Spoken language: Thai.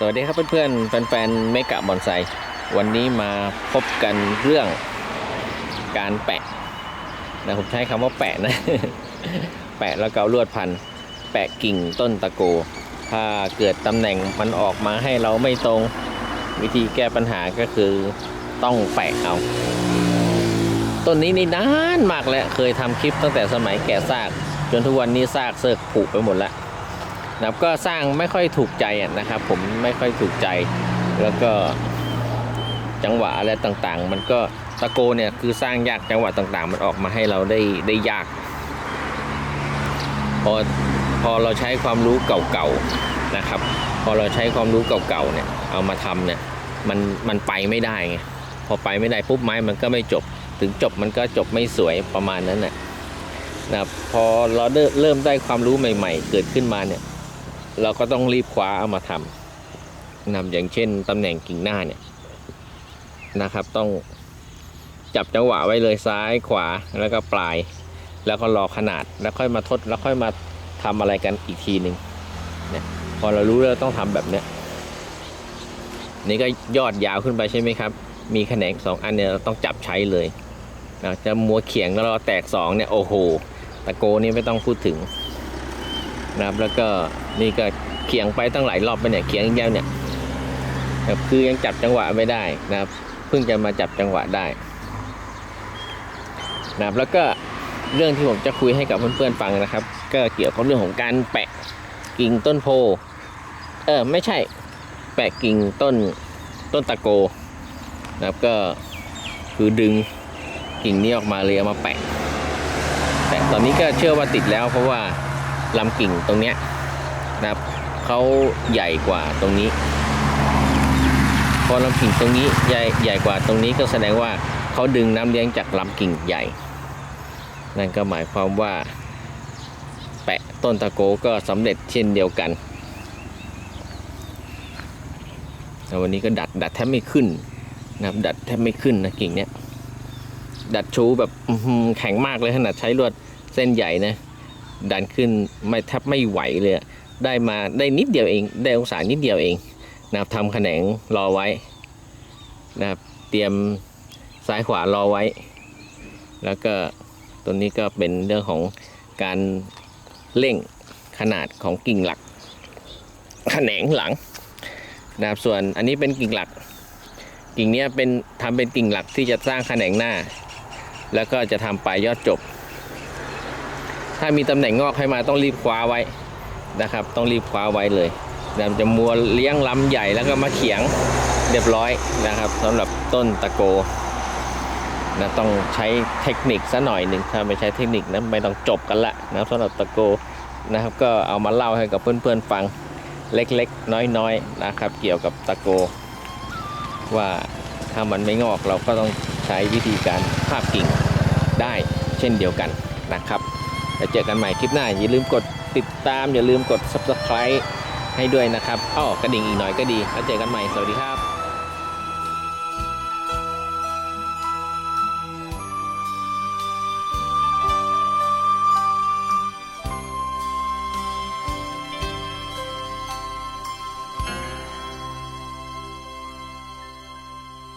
สวัสดีครับเพื่อนๆ แฟนๆเมกะบอนไซวันนี้มาพบกันเรื่องการแปะนะผมใช้คำว่าแปะนะ แปะแล้วก็ลวดพัน แปะกิ่งต้นตะโก ถ้าเกิดตำแหน่งมันออกมาให้เราไม่ตรง วิธีแก้ปัญหาก็คือต้องแปะเอา ต้นนี้นี่นานมากแล้ว เคยทำคลิปตั้งแต่สมัยแกะซาก จนทุกวันนี้ซากเซิกผุไปหมดแล้ว นะครับก็สร้างไม่ค่อยถูกใจนะครับผมไม่ค่อยถูกใจ แล้วก็จังหวะอะไรต่างๆ มันก็ตะโกเนี่ยคือสร้างยากจังหวะต่างๆ มันออกมาให้เราได้ได้ยาก พอพอเราใช้ความรู้เก่าๆนะครับ พอเราใช้ความรู้เก่าๆเนี่ยเอามาทำเนี่ยมันมันไปไม่ได้ไงพอไปไม่ได้ปุ๊บไม้มันก็ไม่จบ ถึงจบมันก็จบไม่สวยประมาณนั้นน่ะนะพอเราเริ่มได้ความรู้ใหม่ ๆ เกิดขึ้นมาเนี่ย เราก็ต้องรีบคว้าเอามาทำนำอย่างเช่นตำแหน่งกิ่งหน้าเนี่ยนะครับ ต้องจับจังหวะไว้เลยซ้ายขวาแล้วก็ปลาย แล้วก็รอขนาดแล้วค่อยมาทดแล้วค่อยมาทำอะไรกันอีกทีหนึ่งเนี่ยพอเรารู้แล้วต้องทำแบบเนี้ยนี่ก็ยอดยาวขึ้นไปใช่ไหมครับ มีแขนงสองอันเนี่ยเราต้องจับใช้เลยนะจะมัวเขียงแล้วเราแตกสองเนี่ยโอ้โหตะโกนี่ไม่ต้องพูดถึงนะครับแล้วก็ นี่ก็เขียงไปตั้งหลายรอบไปเนี่ยเขียงยาวเนี่ยคือยังจับจังหวะไม่ได้นะครับเพิ่งจะมาจับจังหวะได้นะครับแล้วก็เรื่องที่ผมจะคุยให้กับเพื่อนๆฟังนะครับ ก็เกี่ยวกับเรื่องของการแปะกิ่งต้นโพเออไม่ใช่แปะกิ่งต้นต้นตะโกนะครับก็คือดึงกิ่งนี้ออกมาเลยเอามาแปะ แต่ตอนนี้ก็เชื่อว่าติดแล้วเพราะว่าลำกิ่งตรงเนี้ย นะครับเขาใหญ่กว่าตรงนี้ พอลำกิ่งตรงนี้ใหญ่ใหญ่กว่าตรงนี้ก็แสดงว่าเขาดึงน้ำเลี้ยงจากลำกิ่งใหญ่ นั่นก็หมายความว่า แปะต้นตะโกก็สำเร็จเช่นเดียวกันแต่วันนี้ก็ดัดดัดแทบไม่ขึ้นนะครับดัดแทบไม่ขึ้นนะกิ่งเนี้ยดัดชูแบบแข็งมากเลยขนาดใช้ลวดเส้นใหญ่นะดันขึ้นไม่แทบไม่ไหวเลยอะ ได้มาได้นิดเดียวเอง ได้องศานิดเดียวเองนะครับทำแขนงรอไว้นะครับเตรียมซ้ายขวารอไว้ แล้วก็ตัวนี้ก็เป็นเรื่องของการเร่งขนาดของกิ่งหลักแขนงหลังนะครับส่วนอันนี้เป็นกิ่งหลัก กิ่งนี้เป็นทำเป็นกิ่งหลักที่จะสร้างแขนงหน้า แล้วก็จะทำปลายยอดจบ ถ้ามีตำแหน่งงอกให้มาต้องรีบคว้าไว้ นะครับ ต้องรีบคว้าไว้เลยนะจะมัวเลี้ยงลำใหญ่แล้วก็มาเขียงเรียบร้อยนะครับสำหรับต้นตะโกนะต้องใช้เทคนิคซะหน่อยหนึ่งถ้าไม่ใช้เทคนิคนะไม่ต้องจบกันละนะสำหรับตะโกนะครับ ก็เอามาเล่าให้กับเพื่อนๆฟังเล็กๆ น้อยๆนะครับ เกี่ยวกับตะโก ว่าถ้ามันไม่งอกเราก็ต้องใช้วิธีการภาพกิ่งได้เช่นเดียวกันนะครับ แล้วเจอกันใหม่คลิปหน้า อย่าลืมกดติดตาม อย่าลืมกด subscribe ให้ด้วยนะครับอ้อกระดิ่งอีกหน่อยก็ดี แล้วเจอกันใหม่ สวัสดีครับ